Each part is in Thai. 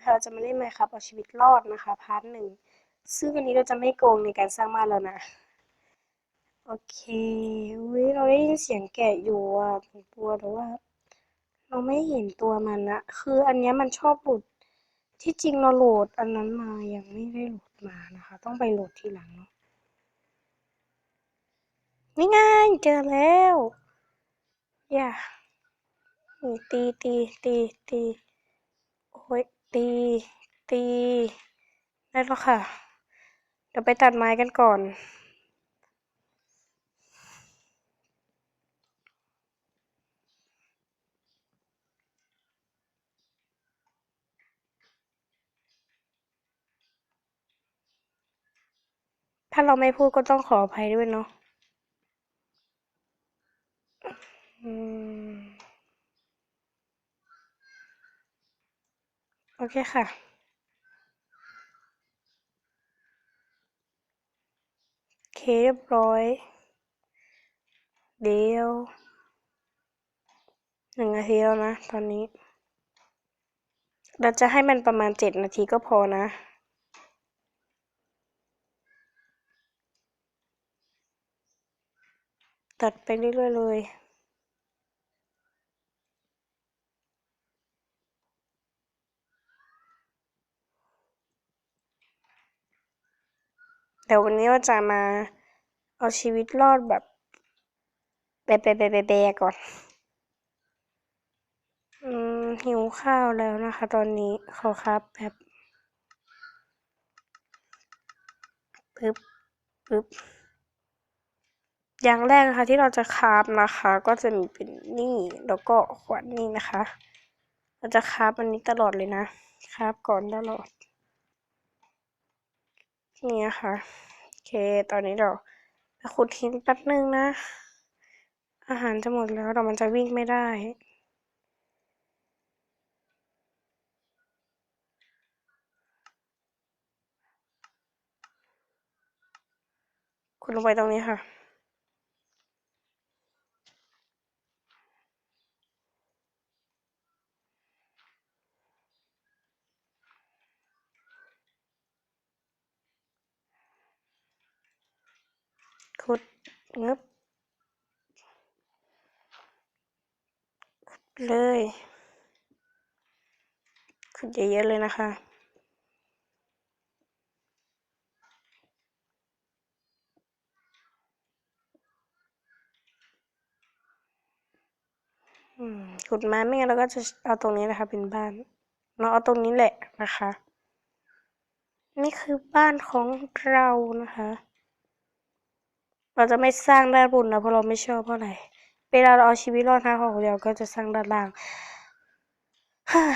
นะคะเราจะมาเล่นไหมครับเอาชีวิตรอดนะคะพาร์ทหนึ่งซึ่งอันนี้เราจะไม่โกงในการสร้างบ้านแล้วนะ โอเคอุ้ยเราได้ยินเสียงแกะอยู่อะผมกลัวแต่ว่า เราไม่เห็นตัวมันนะคืออันนี้มันชอบหลุดที่จริงเราโหลดอันนั้นมายังไม่ได้โหลดมานะคะ ต้องไปโหลดทีหลังเนาะนี่ไงเจอแล้วอย่าตีตีตีตีโอ้ย ตี ตีได้แล้วค่ะ เดี๋ยวไปตัดไม้กันก่อนถ้าเราไม่พูดก็ต้องขออภัยด้วยเนาะ โอเคค่ะ โอเคเรียบร้อย เดี๋ยวหนึ่งนาทีแล้วนะ ตอนนี้ เราจะให้มันประมาณเจ็ดนาทีก็พอนะตัดไปเรื่อยๆเลย เดี๋ยววันนี้เราจะมาเอาชีวิตรอดแบบแบะแบะแบะแบบก่อน อืมหิวข้าวแล้วนะคะ ตอนนี้ขอครับแบบปึ๊บปึ๊บอย่างแรกนะคะที่เราจะคราฟนะคะ ก็จะมีเป็นนี่แล้วก็ขวดนี่นะคะ เราจะคราฟอันนี้ตลอดเลยนะคราฟก่อนตลอด นี่นะคะโอเค ตอนนี้เราไปขุดทิ้นแป๊บนึงนะ อาหารจะหมดแล้วแต่มันจะวิ่งไม่ได้คุณลงไปตรงนี้ค่ะ ขุดงึบขุดเลยขุดเยอะๆเลยนะคะขุดมาไม่งั้นเราก็จะเอาตรงนี้นะคะ เป็นบ้านเราเอาตรงนี้แหละนะคะ นี่คือบ้านของเรานะคะ เราจะไม่สร้างด้านบนนะเพราะเราไม่ชอบเพราะอะไรเวลาเราเอาชีวิตรอดฮาร์ดคอร์ของเราก็จะสร้างด้านล่าง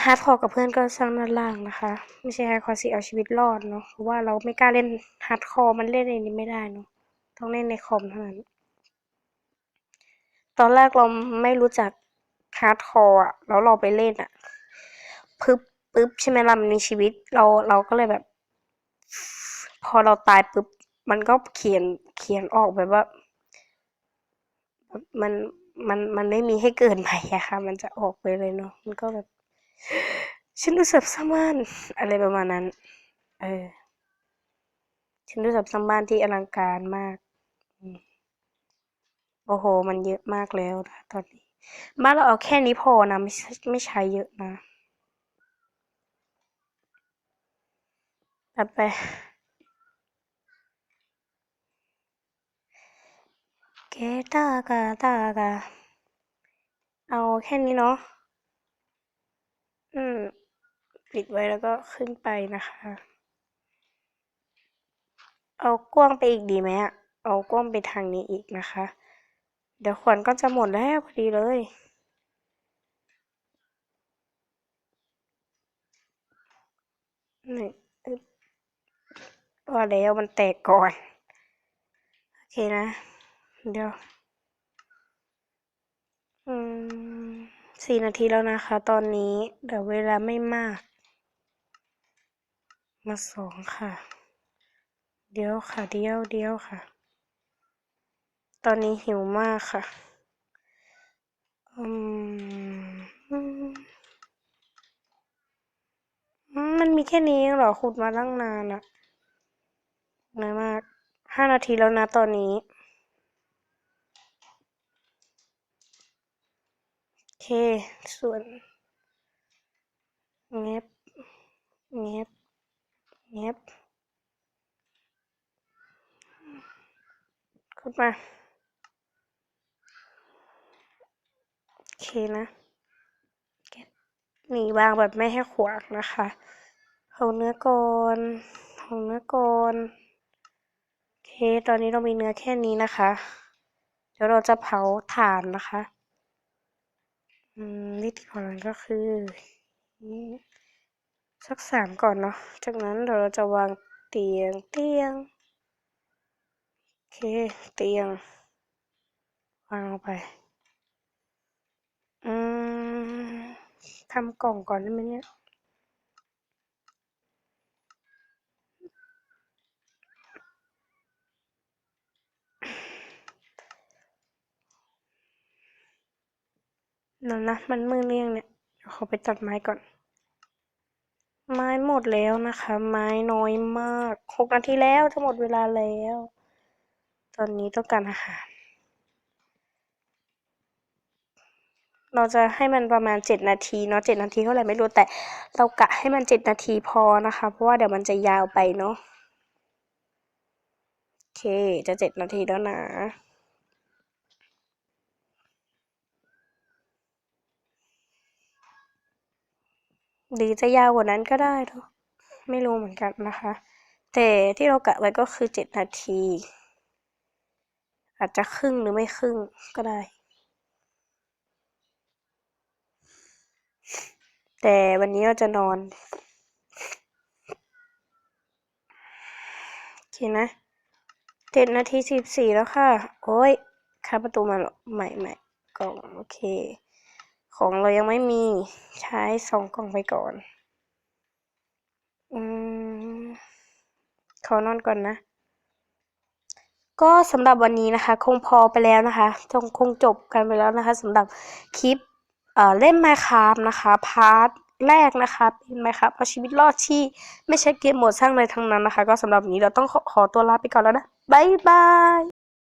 ฮาร์ดคอร์กับเพื่อนก็สร้างด้านล่างนะคะ ไม่ใช่ฮาร์ดคอร์สิเอาชีวิตรอดเนาะเพราะว่าเราไม่กล้าเล่นฮาร์ดคอร์มันเล่นในนี้ไม่ได้เนาะต้องเล่นในคอมเท่านั้นตอนแรกเราไม่รู้จักฮาร์ดคอร์อะแล้วเราไปเล่นอะปึ๊บปึ๊บใช่ไหมล่ะมันมีชีวิต เราเราก็เลยแบบ พอเราตายปุ๊บ มันก็เขียนเขียนออกแบบว่า มันมันมันไม่มีให้เกิดใหม่อะค่ะ มันจะออกไปเลยเนาะมันก็แบบฉันรู้สึกสมานอะไรประมาณนั้น เออฉันรู้สึกสมานที่อลังการมากโอ้โห มันเยอะมากแล้วนะตอนนี้บ้านเราเอาแค่นี้พอนะไม่ใช่ไม่ใช้เยอะนะตัดไป เกตากาตากาเอาแค่นี้เนาะ อืม ปิดไว้แล้วก็ขึ้นไปนะคะ เอากว้างไปอีกดีไหมอะเอากว้างไปทางนี้อีกนะคะ เดี๋ยวขวานก็จะหมดแล้วพอดีเลยนี่อึ๊บว่าแล้วมันแตกก่อน โอเคนะ เดี๋ยวอืมสี่นาทีแล้วนะคะ ตอนนี้เดี๋ยวเวลาไม่มาก มาสองค่ะ เดี๋ยวค่ะ เดี๋ยวเดี๋ยวค่ะ ตอนนี้หิวมากค่ะอือมันมีแค่นี้เองเหรอขุดมาตั้งนานอะน้อยมากห้านาทีแล้วนะตอนนี้ โอ เค ส่วนเงียบเงียบเงียบขุดมา โอเคนะเก็บนี่วางแบบไม่ให้ขวางนะคะเอาเนื้อก่อนเอาเนื้อก่อนโอเค ตอนนี้เรามีเนื้อแค่นี้นะคะ เดี๋ยวเราจะเผาถ่านนะคะ วิธีของมันก็คือสักสามก่อนเนาะ จากนั้นเดี๋ยวเราจะวางเตียงเตียง โอเค เตียง วางลงไป อืมทำกล่องก่อนได้ไหมเนี่ย เดี๋ยวนะ มันมืดเรียงเนี่ยเดี๋ยวขอไปตัดไม้ก่อน ไม้หมดแล้วนะคะ ไม้น้อยมากหกนาทีแล้วจะหมดเวลาแล้ว ตอนนี้ต้องการอาหาร เราจะให้มันประมาณเจ็ดนาทีเนาะเจ็ดนาทีเท่าไหร่ไม่รู้แต่ เรากะให้มันเจ็ดนาทีพอนะคะ เพราะว่าเดี๋ยวมันจะยาวไปเนาะโอเค จะเจ็ดนาทีแล้วนะ หรือจะยาวกว่านั้นก็ได้เนาะไม่รู้เหมือนกันนะคะ แต่ที่เรากะไว้ก็คือเจ็ดนาที อาจจะครึ่งหรือไม่ครึ่งก็ได้ แต่วันนี้เราจะนอนโอเคนะเจ็ดนาทีสิบสี่แล้วค่ะ โอ้ยค้าประตูมาหรอใหม่ใหม่กล่องโอเค ของเรายังไม่มีใช้สองกล่องไปก่อน อืมขอนอนก่อนนะ ก็สำหรับวันนี้นะคะ คงพอไปแล้วนะคะคงคงจบกันไปแล้วนะคะสำหรับคลิปเอ่อเล่น Minecraft นะคะพาร์ทแรกนะคะเป็น Minecraft เอาชีวิตรอดที่ไม่ใช่เกมโหมดสร้างอะไรทั้งนั้นนะคะ ก็สำหรับวันนี้เราต้องขอขอตัวลาไปก่อนแล้วนะ บ๊ายบาย